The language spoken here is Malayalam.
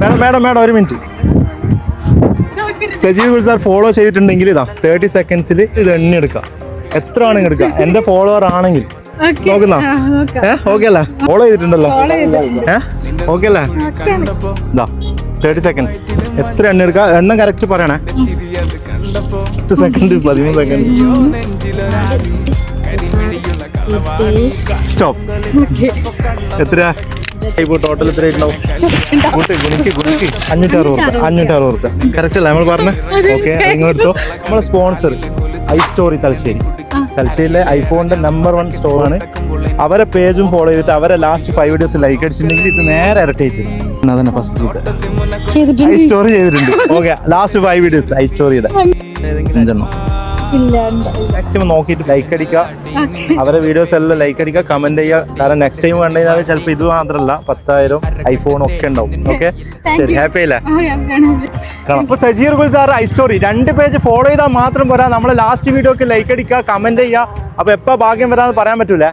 മേഡം മേഡം മേഡം ഒരു മിനിറ്റ്. സജീവ് ഗുൽസാർ ഫോളോ ചെയ്തിട്ടുണ്ടെങ്കിൽ ഇതാ തേർട്ടി സെക്കൻഡ്സിൽ ഇത് എണ്ണി എടുക്കാം. എത്ര ആണെങ്കിൽ എടുക്കാം? എന്റെ ഫോളോവർ ആണെങ്കിൽ. നോക്കുന്ന? ഓക്കെ അല്ലേ? ഫോളോ ചെയ്തിട്ടുണ്ടല്ലോ. ഏഹ് ഓക്കെ അല്ലേ? ഇതാ തേർട്ടി സെക്കൻഡ്സ് എത്ര എണ്ണ എടുക്കാം? എണ്ണം കറക്റ്റ് പറയണേ. പത്ത് സെക്കൻഡ് പതിമൂന്ന് സെക്കൻഡ് സ്റ്റോപ്പ് എത്ര ഇപ്പോൾ ടോട്ടൽ എത്ര ഉണ്ടാവും അഞ്ഞൂറ്റി അറുപത് റുപ്യ അഞ്ഞൂറ്റി അറുപത് റുപ്യ കറക്റ്റ് അല്ലേ? നമ്മൾ പറഞ്ഞു? ഓക്കെ നിങ്ങളെടുത്തോ നമ്മളെ സ്പോൺസർ ഐ സ്റ്റോറി തലശ്ശേരി തലശ്ശേരിയിലെ ഐഫോണിന്റെ നമ്പർ വൺ സ്റ്റോർ ആണ്. അവരെ പേജും ഫോളോ ചെയ്തിട്ട് അവരെ ലാസ്റ്റ് ഫൈവ് വീഡിയോസ് ലൈക്ക് അടിച്ചിട്ടുണ്ടെങ്കിൽ ഇത് നേരെ ഇരട്ടി അതന്നെ ഫസ്റ്റ് ഇത്. ചെയ്തിട്ടുണ്ട്. ഐ സ്റ്റോറി ചെയ്തിട്ടുണ്ട് okay last five videos I സ്റ്റോറിയുടെ ഏതെങ്കിലും അഞ്ചെണ്ണം. മാക്സിമം നോക്കിയിട്ട് ലൈക്ക് അടിക്കുക. അവരെ വീഡിയോസ് എല്ലാം ലൈക്ക് അടിക്കുക. കമന്റ് ചെയ്യുക. കാരണം നെക്സ്റ്റ് ടൈം കണ്ടു കഴിഞ്ഞാൽ ചിലപ്പോൾ ഇത് മാത്രമല്ല പത്തായിരം ഐഫോൺ ഒക്കെ ഉണ്ടാവും. ഓക്കെ ശരി ഹാപ്പി അല്ലേ? കാണാം. അപ്പൊ Sajeer Gul sir I story രണ്ട് പേജ് ഫോളോ ചെയ്താൽ മാത്രം പോരാ. നമ്മൾ ലാസ്റ്റ് വീഡിയോക്ക് ലൈക്ക് അടിക്കുക കമന്റ് ചെയ്യുക. അപ്പൊ എപ്പോ ഭാഗ്യം വരാന്ന് പറയാൻ പറ്റൂല.